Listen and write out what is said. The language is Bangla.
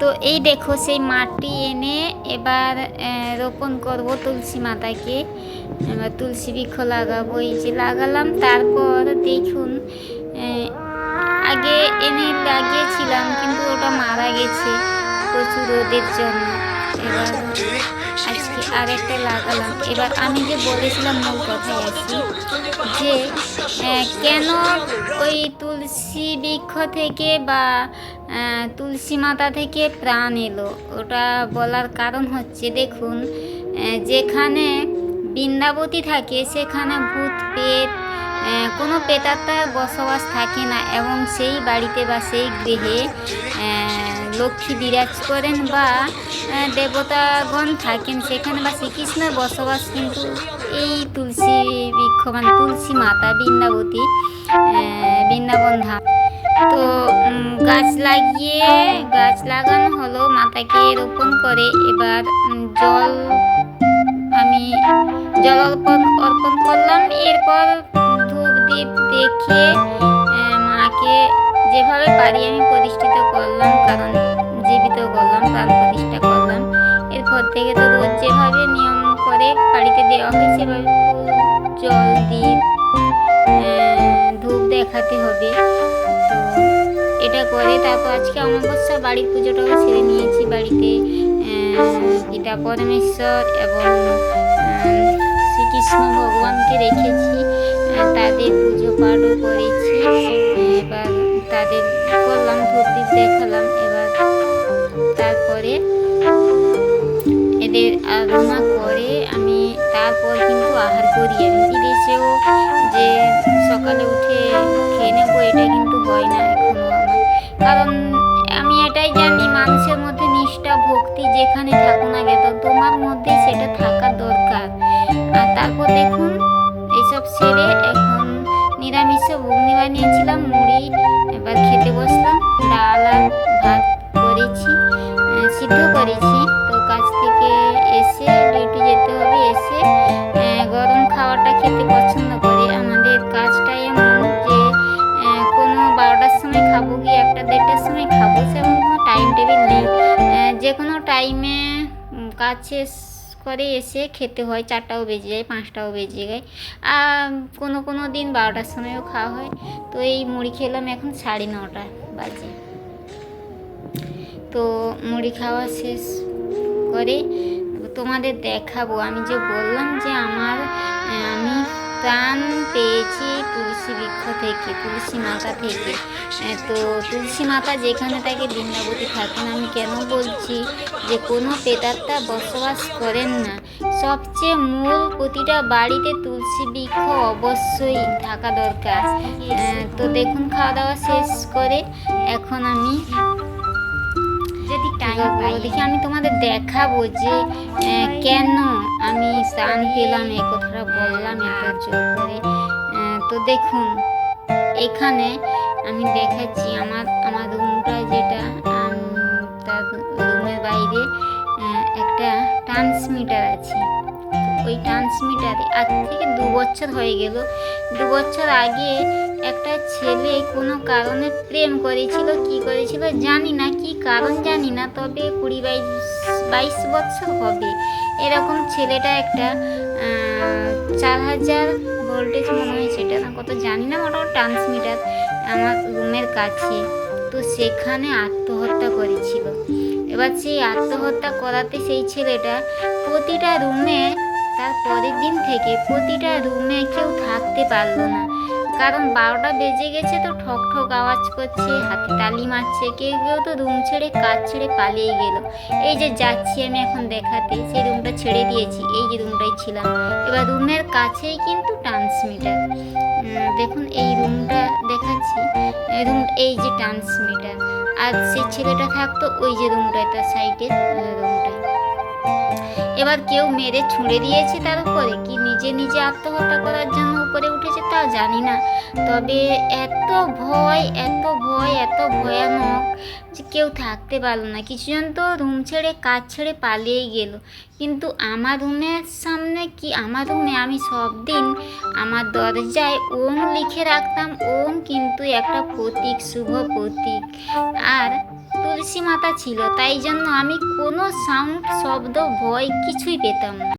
তো এই দেখো সেই মাটি এনে এবার রোপণ করব তুলসী মাতাকে। এবার তুলসী বৃক্ষ লাগাবো, এই যে লাগালাম। তারপর দেখুন আগে এনে লাগিয়েছিলাম, কিন্তু ওটা মারা গেছে প্রচুর রোদের জন্য। এবার আজকে আর একটা লাগালাম। এবার আমি যে বলেছিলাম মূল কথায় আসি যে কেন ওই তুলসী বৃক্ষ থেকে বা তুলসী মাতা থেকে প্রাণ এলো? ওটা বলার কারণ হচ্ছে, দেখুন যেখানে বৃন্দাবতী থাকে, সেখানে ভূত পেট কোনো পেতাত্মার বসবাস থাকে না। এবং সেই বাড়িতে বা সেই গৃহে লক্ষ্মী বিরাজ করেন বা দেবতাগণ থাকেন, সেখানে বা শ্রীকৃষ্ণের বসবাস কিন্তু এই তুলসী বৃক্ষ মানে তুলসী মাতা বৃন্দাবতী বৃন্দাবন ধাম। তো গাছ লাগিয়ে, গাছ লাগানো হলো, মাতাকে রোপণ করে। এবার জল আমি জল অর্পণ অর্পণ করলাম। এরপর ধূপ দীপ দেখে মাকে যেভাবে পারি আমি প্রতিষ্ঠিত করলাম, কারণ জীবিত করলাম, প্রাণ প্রতিষ্ঠা করলাম। এরপর থেকে তো রোজ যেভাবে নিয়ম করে বাড়িতে দেওয়া হয়, সেভাবে জল দিয়ে ধূপ দেখাতে হবে। এটা করে তারপর আজকে অমাবস্যা, বাড়ির পুজোটাও ছেড়ে নিয়েছি বাড়িতে। পিতা পরমেশ্বর এবং শ্রীকৃষ্ণ ভগবানকে রেখেছি। তাদের পুজো পাঠও করেছি। তাদের করলাম দীপ দেখালাম এবার। তারপরে এদের আরাধনা করে আমি তারপর কিন্তু আহার করি। আমি বিদেশেও যে সকালে উঠে খেয়ে নেব, এটা কিন্তু হয় না এখনও আমার। কারণ আমি এটাই জানি, মানুষের মধ্যে নিষ্ঠা, ভক্তি যেখানে থাকুক না কেন, তোমার মধ্যে সেটা থাকা দরকার। আর তারপর দেখুন এইসব সেরে এখন নিরামিষে ঘুগনি বানিয়েছিলাম, মুড়ি কাজ শেষ করে এসে খেতে হয়, চারটাও বেজে যায়, পাঁচটাও বেজে যায়। আর কোনো কোনো দিন বারোটার সময়ও খাওয়া হয়। তো এই মুড়ি খেলাম এখন সাড়ে নটা বাজে। তো মুড়ি খাওয়া শেষ করে তোমাদের দেখাবো। আমি যে বললাম যে আমার, আমি প্রাণ পেয়েছি তুলসী বৃক্ষ থেকে, তুলসী মাতা থেকে। তো তুলসী মাতা যেখানে থাকে বৃন্দাবতী থাকেন। আমি কেন বলছি? যে কোনো পেতাত্তা বসবাস করেন না। সবচেয়ে মূল প্রতিটা বাড়িতে তুলসী বৃক্ষ অবশ্যই থাকা দরকার। তো দেখুন খাওয়া দাওয়া শেষ করে এখন আমি যদি টাইম পাই। দেখি আমি তোমাদের দেখাবো যে কেন আমি স্নান পেলাম এ কথাটা বললাম এত জোর করে। তো দেখুন এখানে আমি দেখাচ্ছি আমার আমার রুমটা যেটা আহ, একটা ট্রান্সমিটার আছে। ওই ট্রান্সমিটারে আজ থেকে দু বছর হয়ে গেল। দু বছর আগে একটা ছেলে কোনো কারণে প্রেম করেছিল কি করেছিল জানি না কি কারণ জানি না তবে কুড়ি বাইশ বাইশ বছর হবে। এরকম ছেলেটা একটা চার হাজার ভোল্টেজ মনে হয় সেটা না কত জানি না মোটামুটি ট্রান্সমিটার আমার রুমের কাছে। তো সেখানে আত্মহত্যা করেছিল। এবার সেই আত্মহত্যা করাতে সেই ছেলেটা প্রতিটা রুমে, তার পরের দিন থেকে প্রতিটা রুমে কেউ থাকতে পারল না। কারণ বারোটা বেজে গেছে তো ঠক ঠক আওয়াজ করছে, হাতে তালি মারছে, কেউ কেউ তো রুম ছেড়ে কাজ ছেড়ে পালিয়ে গেল। এই যে যাচ্ছি আমি এখন দেখাতে, সেই রুমটা ছেড়ে দিয়েছি, এই যে রুমটাই ছিলাম। এবার রুমের কাছেই কিন্তু ট্রান্সমিটার। দেখুন, এই রুমটা দেখাচ্ছি। রুম এই যে ট্রান্সমিটার আর সেই ছেলেটা থাকতো ওই যে রুমটায় তার সাইডের রুমটায় এবার কেউ মেরে ছুঁড়ে দিয়েছে তার উপরে, কি নিজে নিজে আত্মহত্যা করার জন্য উপরে উঠেছে তা জানি না। তবে এত ভয় এত ভয়, এত ভয়ানক যে কেউ থাকতে পারল না। কিছুজন তো রুম ছেড়ে, কাজ ছেড়ে পালিয়ে গেল। কিন্তু আমার রুমের সামনে কি? আমার রুমে আমি সব দিন আমার দরজায় ওম লিখে রাখতাম। ওম কিন্তু একটা প্রতীক, শুভ প্রতীক। আর তুলসী মাতা ছিল তাই জন্য আমি কোনো সাউন্ড শব্দ ভয় কিছুই পেতাম না।